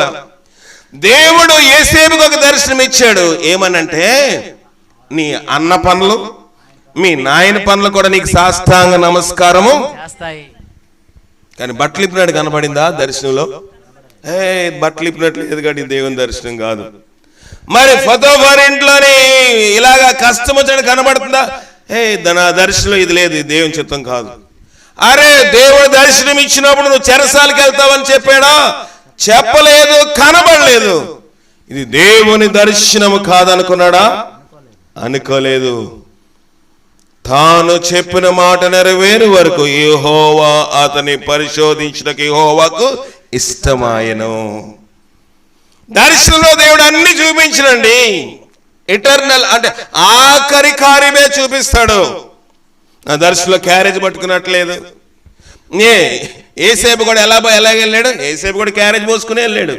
తెలుసుకోవాలా దేవుడు ఏసేపుకు ఒక దర్శనం ఇచ్చాడు ఏమనంటే నీ అన్న పనులు మీ నాయన పనులు కూడా నీకు సాష్టాంగ నమస్కారము. కానీ బట్టలు ఇప్పినట్టు కనపడిందా దర్శనంలో? ఏ బట్టలు ఇప్పినట్లు లేదు ఇది దేవుని దర్శనం కాదు. మరి ఫతోఫర్ ఇంట్లోని ఇలాగా కష్టం వచ్చినట్టు కనబడుతుందా? ఏ నా దర్శనం ఇది లేదు దేవుని చిత్తం కాదు. అరే దేవుడు దర్శనం ఇచ్చినప్పుడు నువ్వు చెరసాలకు వెళ్తావని చెప్పాడా? చెప్పలేదు కనబడలేదు. ఇది దేవుని దర్శనము కాదనుకున్నాడా? అనుకోలేదు. తాను చెప్పిన మాట నెరవేరు వరకు యెహోవా అతని పరిశోధించడానికి యెహోవాకు ఇష్టమాయను. దర్శనంలో దేవుడు అన్ని చూపించనండి. ఇటర్నల్ అంటే ఆఖరి కార్యమే చూపిస్తాడు. నా దర్శనంలో క్యారేజ్ పట్టుకున్నట్లేదు. ఏ ఏసేపు కూడా ఎలా ఎలా వెళ్ళాడు? ఏసేపు కూడా క్యారేజ్ పోసుకుని వెళ్ళాడు.